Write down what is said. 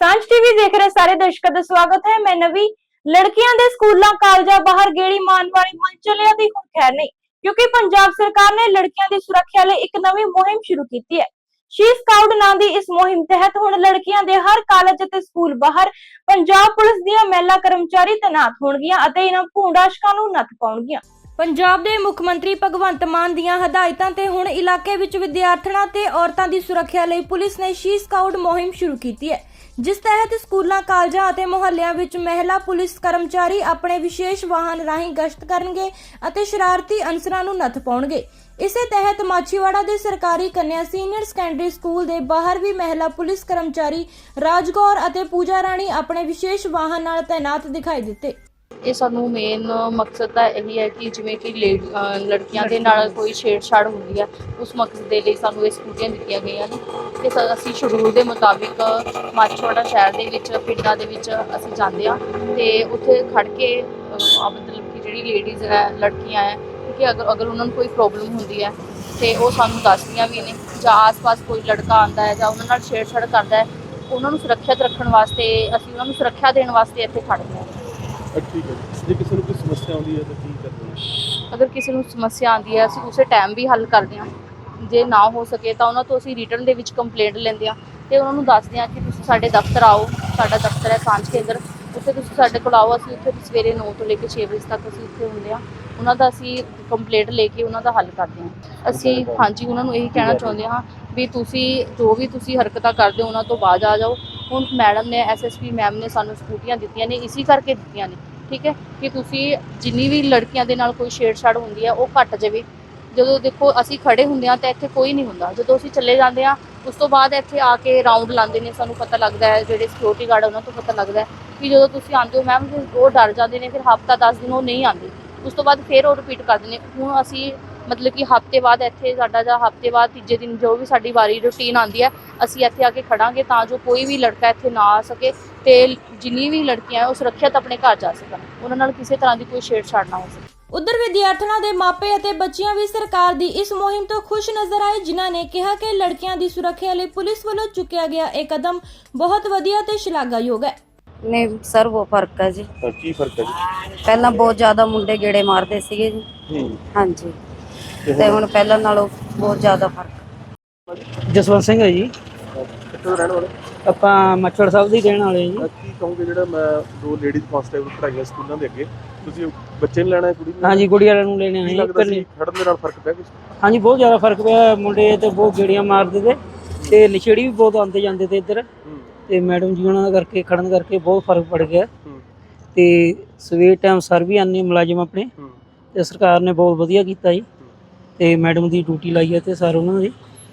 ਸਾਂਝ ਟੀਵੀ ਦੇਖ ਰਹੇ ਸਾਰੇ ਦਰਸ਼ਕਾਂ ਦਾ ਸਵਾਗਤ ਹੈ। ਮੈਂ ਨਵੀ, ਲੜਕੀਆਂ ਦੇ ਸਕੂਲਾਂ, ਕਾਲਜਾਂ ਬਾਹਰ ਗੇੜੀ ਮਾਰਨ ਵਾਲੀ ਮਨਚਲਿਆਂ ਦੀ ਹੁਣ ਖੈਰ ਨਹੀਂ, ਕਿਉਂਕਿ ਪੰਜਾਬ ਸਰਕਾਰ ਨੇ ਲੜਕੀਆਂ ਦੀ ਸੁਰੱਖਿਆ ਲਈ ਇੱਕ ਨਵੀਂ ਮੁਹਿੰਮ ਸ਼ੁਰੂ ਕੀਤੀ ਹੈ। ਸ਼ੀ ਸਕਾਊਟ ਨਾਂ ਦੀ ਇਸ ਮੁਹਿੰਮ ਤਹਿਤ ਹੁਣ ਲੜਕੀਆਂ ਦੇ ਹਰ ਕਾਲਜ ਅਤੇ ਸਕੂਲ ਬਾਹਰ ਪੰਜਾਬ ਪੁਲਿਸ ਦੀਆਂ ਮਹਿਲਾ ਕਰਮਚਾਰੀ ਤੈਨਾਤ ਹੋਣਗੀਆਂ ਅਤੇ ਇਹਨਾਂ ਭੂੰਡਾਸ਼ਕਾਂ ਨੂੰ ਨੱਥ ਪਾਉਣਗੀਆਂ। ਪੰਜਾਬ ਦੇ ਮੁੱਖ ਮੰਤਰੀ ਭਗਵੰਤ ਮਾਨ ਦੀਆਂ ਹਦਾਇਤਾਂ ਤੇ ਹੁਣ ਇਲਾਕੇ ਵਿੱਚ ਵਿਦਿਆਰਥਣਾਂ ਤੇ ਔਰਤਾਂ ਦੀ ਸੁਰੱਖਿਆ ਲਈ ਪੁਲਿਸ ਨੇ ਸ਼ੀ ਸਕਾਊਟ ਮੁਹਿੰਮ ਸ਼ੁਰੂ ਕੀਤੀ ਹੈ, ਜਿਸ ਤਹਿਤ ਸਕੂਲਾਂ, ਕਾਲਜਾਂ ਅਤੇ ਮੁਹੱਲਿਆਂ ਵਿੱਚ ਮਹਿਲਾ ਪੁਲਿਸ ਕਰਮਚਾਰੀ ਆਪਣੇ ਵਿਸ਼ੇਸ਼ ਵਾਹਨ ਰਾਹੀਂ ਗਸ਼ਤ ਕਰਨਗੇ ਅਤੇ ਸ਼ਰਾਰਤੀ ਅਨਸਰਾਂ ਨੂੰ ਨੱਥ ਪਾਉਣਗੇ। ਇਸੇ ਤਹਿਤ ਮਾਛੀਵਾੜਾ ਦੇ ਸਰਕਾਰੀ ਕੰਨਿਆ ਸੀਨੀਅਰ ਸੈਕੰਡਰੀ ਸਕੂਲ ਦੇ ਬਾਹਰ ਵੀ ਮਹਿਲਾ ਪੁਲਿਸ ਕਰਮਚਾਰੀ ਰਾਜਗੌਰ ਅਤੇ ਪੂਜਾ ਰਾਣੀ ਆਪਣੇ ਵਿਸ਼ੇਸ਼ ਵਾਹਨ ਨਾਲ ਤਾਇਨਾਤ ਦਿਖਾਈ ਦਿੱਤੇ। ਇਹ ਸਾਨੂੰ ਮੇਨ ਮਕਸਦ ਤਾਂ ਇਹੀ ਹੈ ਕਿ ਜਿਵੇਂ ਕਿ ਲੇ- ਅਹ ਲੜਕੀਆਂ ਦੇ ਨਾਲ ਕੋਈ ਛੇੜਛਾੜ ਹੁੰਦੀ ਹੈ ਉਸ ਮਕਸਦ ਦੇ ਲਈ ਸਾਨੂੰ ਇਹ ਸਕੂਟੀਆਂ ਦਿੱਤੀਆਂ ਗਈਆਂ ਨੇ। ਤੇ ਸ- ਅਸੀਂ ਸ਼ਡਿਊਲ ਦੇ ਮੁਤਾਬਿਕ ਮਾਛੋੜਾ ਸ਼ਹਿਰ ਦੇ ਵਿੱਚ ਪਿੰਡਾਂ ਦੇ ਵਿੱਚ ਅਸੀਂ ਜਾਂਦੇ ਆ ਤੇ ਉੱਥੇ ਖੜ ਕੇ ਅਹ, ਆ ਮਤਲਬ ਕਿ ਜਿਹੜੀ ਲੇਡੀਜ਼ ਹੈ ਲੜਕੀਆਂ ਹੈ ਕਿ ਅਗਰ ਅਗਰ ਉਹਨਾਂ ਨੂੰ ਕੋਈ ਪ੍ਰੋਬਲਮ ਹੁੰਦੀ ਹੈ ਤੇ ਉਹ ਸਾਨੂੰ ਦੱਸਦੀਆਂ ਵੀ ਨੇ ਜਾਂ ਆਸ-ਪਾਸ ਕੋਈ ਲੜਕਾ ਆਂਦਾ ਹੈ ਜਾਂ ਉਹਨਾਂ ਨਾਲ ਛੇੜਛਾੜ ਕਰਦਾ ਹੈ ਉਹਨਾਂ ਨੂੰ ਸੁਰੱਖਿਅਤ ਰੱਖਣ ਵਾਸਤੇ ਅਸੀਂ ਉਹਨਾਂ ਨੂੰ ਸੁਰੱਖਿਆ ਦੇਣ ਵਾਸਤੇ ਇੱਥੇ ਖੜ੍ਹਦੇ ਹਾਂ। ਠੀਕ ਹੈ ਜੇ। ਕਿਸੇ ਨੂੰ ਕੋਈ ਸਮੱਸਿਆ ਆਉਂਦੀ ਹੈ ਤਾਂ ਕੀ ਕਰਦੇ ਹੋ ਅਗਰ ਕਿਸੇ ਨੂੰ ਸਮੱਸਿਆ ਆਉਂਦੀ ਹੈ, ਅਸੀਂ ਉਸੇ ਟਾਈਮ ਵੀ ਹੱਲ ਕਰਦੇ ਹਾਂ। ਜੇ ਨਾ ਹੋ ਸਕੇ ਤਾਂ ਉਹਨਾਂ ਤੋਂ ਅਸੀਂ ਰਿਟਰਨ ਦੇ ਵਿੱਚ ਕੰਪਲੇਂਟ ਲੈਂਦੇ ਹਾਂ ਤੇ ਉਹਨਾਂ ਨੂੰ ਦੱਸਦੇ ਹਾਂ ਕਿ ਤੁਸੀਂ ਸਾਡੇ ਦਫ਼ਤਰ ਆਓ, ਸਾਡਾ ਦਫ਼ਤਰ ਹੈ ਸਾਂਝ ਕੇਂਦਰ। ਉੱਥੇ ਤੁਸੀਂ ਸਾਡੇ ਕੋਲ ਆਓ, ਅਸੀਂ ਉੱਥੇ ਸਵੇਰੇ 9 ਤੋਂ ਲੈ ਕੇ 6 ਵਜੇ ਤੱਕ ਅਸੀਂ ਉੱਥੇ ਹੁੰਦੇ ਹਾਂ। ਉਹਨਾਂ ਦਾ ਅਸੀਂ ਕੰਪਲੇਂਟ ਲੈ ਕੇ ਉਹਨਾਂ ਦਾ ਹੱਲ ਕਰਦੇ ਹਾਂ। ਅਸੀਂ, ਹਾਂਜੀ, ਉਹਨਾਂ ਨੂੰ ਇਹੀ ਕਹਿਣਾ ਚਾਹੁੰਦੇ ਹਾਂ ਵੀ ਤੁਸੀਂ, ਜੋ ਵੀ ਤੁਸੀਂ ਹਰਕਤਾਂ ਕਰਦੇ ਹੋ, ਉਹਨਾਂ ਤੋਂ ਬਾਅਦ ਆ ਜਾਓ। ਹੁਣ ਮੈਡਮ ਨੇ ਐਸਐਸਪੀ ਮੈਮ ਨੇ ਸਾਨੂੰ ਸਕੂਟੀਆਂ ਦਿੱਤੀਆਂ ਨੇ, ਇਸੇ ਕਰਕੇ ਦਿੱਤੀਆਂ ਨੇ, ਠੀਕ ਹੈ? ਕਿ ਤੁਸੀਂ ਜਿੰਨੀ ਵੀ ਲੜਕੀਆਂ ਦੇ ਨਾਲ ਕੋਈ ਛੇੜਛਾੜ ਹੁੰਦੀ ਹੈ, ਉਹ ਘਟ ਜਾਵੇ। ਜਦੋਂ ਦੇਖੋ, ਅਸੀਂ ਖੜੇ ਹੁੰਦੇ ਆ ਤਾਂ ਇੱਥੇ ਕੋਈ ਨਹੀਂ ਹੁੰਦਾ। ਜਦੋਂ ਅਸੀਂ ਚੱਲੇ ਜਾਂਦੇ ਆ ਉਸ ਤੋਂ ਬਾਅਦ ਇੱਥੇ ਆ ਕੇ ਰਾਉਂਡ ਲਾਉਂਦੇ ਨੇ, ਸਾਨੂੰ ਪਤਾ ਲੱਗਦਾ ਹੈ, ਜਿਹੜੇ ਸਿਕਿਉਰਿਟੀ ਗਾਰਡ ਉਹਨਾਂ ਤੋਂ ਪਤਾ ਲੱਗਦਾ ਹੈ ਕਿ ਜਦੋਂ ਤੁਸੀਂ ਆਉਂਦੇ ਹੋ, ਮੈਮ ਉਹ ਡਰ ਜਾਂਦੇ ਨੇ, ਫਿਰ ਹਫਤਾ 10 ਦਿਨ ਉਹ ਨਹੀਂ ਆਉਂਦੇ। ਉਸ ਤੋਂ ਬਾਅਦ ਫਿਰ ਉਹ ਰਿਪੀਟ ਕਰਦੇ ਨੇ। ਹੁਣ ਅਸੀਂ ਮਤਲਬ ਕਿ ਹਫ਼ਤੇ ਬਾਅਦ ਇੱਥੇ ਸਾਡਾ ਜਾਂ ਹਫ਼ਤੇ ਬਾਅਦ ਤੀਜੇ ਦਿਨ ਜੋ ਵੀ ਸਾਡੀ ਵਾਰੀ ਰੁਟੀਨ ਆਉਂਦੀ ਹੈ ਅਸੀਂ ਇੱਥੇ ਆ ਕੇ ਖੜਾਂਗੇ ਤਾਂ ਜੋ ਕੋਈ ਵੀ ਲੜਕਾ ਇੱਥੇ ਨਾ ਆ ਸਕੇ ਤੇ ਜਿੰਨੀ ਵੀ ਲੜਕੀਆਂ ਹੈ ਉਹ ਸੁਰੱਖਿਅਤ ਆਪਣੇ ਘਰ ਜਾ ਸਕਣ। ਉਹਨਾਂ ਨਾਲ ਕਿਸੇ ਤਰ੍ਹਾਂ ਦੀ ਕੋਈ ਛੇੜਛਾੜ ਨਾ ਹੋ ਸਕੇ। ਉਧਰ ਵਿਦਿਆਰਥਣਾਂ ਦੇ ਮਾਪੇ ਅਤੇ ਬੱਚੀਆਂ ਵੀ ਸਰਕਾਰ ਦੀ ਇਸ ਮੁਹਿੰਮ ਤੋਂ ਖੁਸ਼ ਨਜ਼ਰ ਆਏ ਜਿਨ੍ਹਾਂ ਨੇ ਕਿਹਾ ਕਿ ਲੜਕੀਆਂ ਦੀ ਸੁਰੱਖਿਆ ਲਈ ਪੁਲਿਸ ਵੱਲੋਂ ਚੁੱਕਿਆ ਗਿਆ ਇਹ ਕਦਮ ਬਹੁਤ ਵਧੀਆ ਤੇ ਸ਼ਲਾਘਾਯੋਗ ਹੈ। ਨਹੀਂ ਸਰ ਉਹ ਫ਼ਰਕ ਹੈ ਜੀ। ਕੀ ਫ਼ਰਕ ਹੈ ਜੀ? ਪਹਿਲਾਂ ਬਹੁਤ ਜ਼ਿਆਦਾ ਮੁੰਡੇ ਗੇੜੇ ਮਾਰਦੇ ਸੀਗੇ ਜੀ। ਹੂੰ। ਹਾਂਜੀ। ਤੇ ਹੁਣ ਪਹਿਲਾਂ ਨਾਲੋਂ ਬਹੁਤ ਜ਼ਿਆਦਾ ਫ਼ਰਕ ਜਸਵੰਤ ਸਿੰਘ ਹੈ ਜੀ। ਕਿੱਥੇ ਦੇ ਰਹਿਣ ਵਾਲੇ? ਆਪਾਂ ਮੱਛੜ ਸਾਹਿਬ ਦੀ ਰਹਿਣ ਵਾਲੇ ਜੀ। ਕੀ ਕਹੋਗੇ ਜਿਹੜਾ ਮੈਂ ਦੋ ਲੇਡੀਜ਼ ਕਾਂਸਟੇਬਲ ਪੜਾਈਆਂ ਸਕੂਲਾਂ ਦੇ ਅੱਗੇ ਤੁਸੀਂ ਬੱਚੇ ਨੂੰ ਲੈਣਾ ਹੈ ਕੁੜੀ ਨੂੰ ਹਾਂਜੀ ਕੁੜੀ ਵਾਲਿਆਂ ਨੂੰ ਲੈਣੇ ਕੀ ਆਏ ਲੱਗਦਾ ਸੀ ਖੜਨ ਦੇ ਨਾਲ ਫ਼ਰਕ ਪਿਆ ਕੁਝ ਹਾਂਜੀ ਬਹੁਤ ਜ਼ਿਆਦਾ ਫ਼ਰਕ ਪਿਆ ਮੁੰਡੇ ਤੇ ਬਹੁਤ ਗੇੜੀਆਂ ਮਾਰਦੇ ਤੇ ਤੇ ਲਿਛੜੀ ਵੀ ਬਹੁਤ ਆਉਂਦੇ ਜਾਂਦੇ ਤੇ ਇੱਧਰ। ਹੂੰ। ਤੇ ਮੈਡਮ ਜੀ ਉਹਨਾਂ ਦਾ ਕਰਕੇ ਖੜਨ ਕਰਕੇ ਬਹੁਤ ਫ਼ਰਕ ਪੜ ਗਿਆ। ਹੂੰ। ਤੇ ਸਵੇਰ ਟਾਈਮ ਸਰ ਵੀ ਆਨੇ ਮੁਲਾਜ਼ਮ ਆਪਣੇ। ਹੂੰ। ਤੇ ਸਰਕਾਰ ਨੇ ਬਹੁਤ ਵਧੀਆ ਕੀਤਾ ਜੀ। ਤੇ ਮੈਡਮ ਦੀ ਡਿਊਟੀ ਲਾਈ ਹੈ ਤੇ ਸਰ ਉਹਨਾਂ ਦੀ